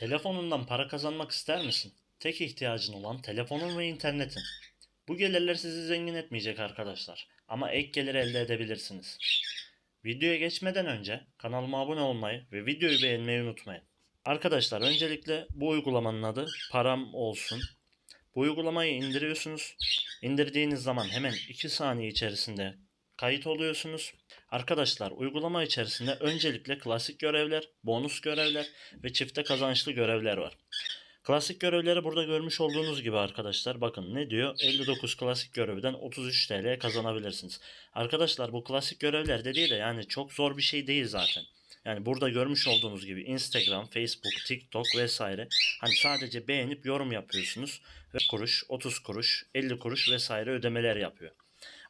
Telefonundan para kazanmak ister misin? Tek ihtiyacın olan telefonun ve internetin. Bu gelirler sizi zengin etmeyecek arkadaşlar. Ama ek gelir elde edebilirsiniz. Videoya geçmeden önce kanalıma abone olmayı ve videoyu beğenmeyi unutmayın. Arkadaşlar öncelikle bu uygulamanın adı Param Olsun. Bu uygulamayı indiriyorsunuz. İndirdiğiniz zaman hemen 2 saniye içerisinde kayıt oluyorsunuz. Arkadaşlar uygulama içerisinde öncelikle klasik görevler, bonus görevler ve çifte kazançlı görevler var. Klasik görevleri burada görmüş olduğunuz gibi arkadaşlar bakın ne diyor 59 klasik görevden 33 TL kazanabilirsiniz. Arkadaşlar bu klasik görevler dediği de yani çok zor bir şey değil zaten. Yani burada görmüş olduğunuz gibi Instagram, Facebook, TikTok vesaire hani sadece beğenip yorum yapıyorsunuz ve kuruş, 30 kuruş, 50 kuruş vesaire ödemeler yapıyor.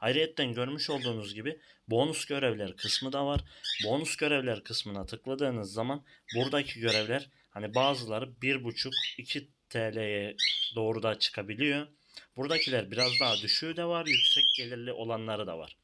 Ayrıyetten görmüş olduğunuz gibi bonus görevler kısmı da var. Bonus görevler kısmına tıkladığınız zaman buradaki görevler hani bazıları 1,5-2 TL'ye doğru da çıkabiliyor. Buradakiler biraz daha düşüğü de var, yüksek gelirli olanları da var.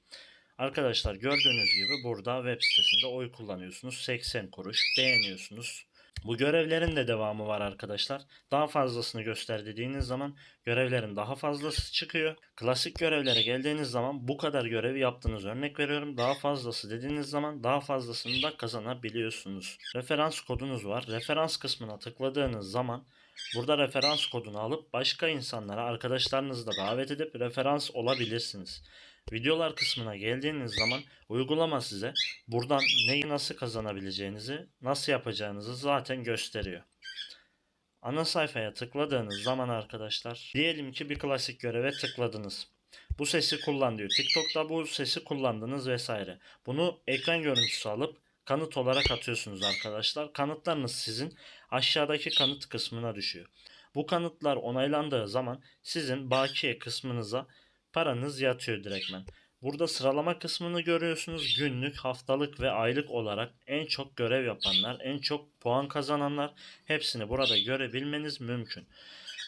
Arkadaşlar gördüğünüz gibi burada web sitesinde oy kullanıyorsunuz. 80 kuruş beğeniyorsunuz. Bu görevlerin de devamı var arkadaşlar. Daha fazlasını göster dediğiniz zaman görevlerin daha fazlası çıkıyor. Klasik görevlere geldiğiniz zaman bu kadar görevi yaptığınız örnek veriyorum. Daha fazlası dediğiniz zaman daha fazlasını da kazanabiliyorsunuz. Referans kodunuz var. Referans kısmına tıkladığınız zaman burada referans kodunu alıp başka insanlara arkadaşlarınızı da davet edip referans olabilirsiniz. Videolar kısmına geldiğiniz zaman uygulama size buradan neyi nasıl kazanabileceğinizi, nasıl yapacağınızı zaten gösteriyor. Ana sayfaya tıkladığınız zaman arkadaşlar diyelim ki bir klasik göreve tıkladınız. Bu sesi kullan diyor. TikTok'ta bu sesi kullandınız vesaire. Bunu ekran görüntüsü alıp kanıt olarak atıyorsunuz arkadaşlar. Kanıtlarınız sizin aşağıdaki kanıt kısmına düşüyor. Bu kanıtlar onaylandığı zaman sizin bakiye kısmınıza paranız yatıyor direktmen. Burada sıralama kısmını görüyorsunuz. Günlük, haftalık ve aylık olarak en çok görev yapanlar, en çok puan kazananlar hepsini burada görebilmeniz mümkün.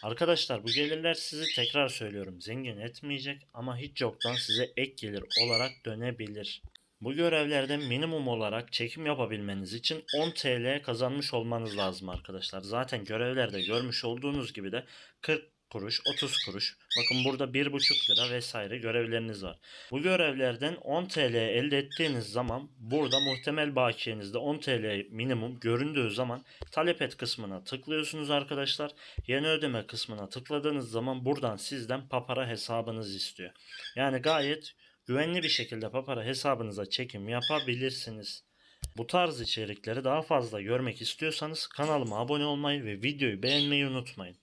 Arkadaşlar bu gelirler sizi tekrar söylüyorum zengin etmeyecek ama hiç yoktan size ek gelir olarak dönebilir. Bu görevlerde minimum olarak çekim yapabilmeniz için 10 TL kazanmış olmanız lazım arkadaşlar. Zaten görevlerde görmüş olduğunuz gibi de 40 kuruş, 30 kuruş. Bakın burada 1,5 lira vesaire görevleriniz var. Bu görevlerden 10 TL elde ettiğiniz zaman burada muhtemel bakiyenizde 10 TL minimum göründüğü zaman talep et kısmına tıklıyorsunuz arkadaşlar. Yeni ödeme kısmına tıkladığınız zaman buradan sizden papara hesabınız istiyor. Yani gayet güvenli bir şekilde papara hesabınıza çekim yapabilirsiniz. Bu tarz içerikleri daha fazla görmek istiyorsanız kanalıma abone olmayı ve videoyu beğenmeyi unutmayın.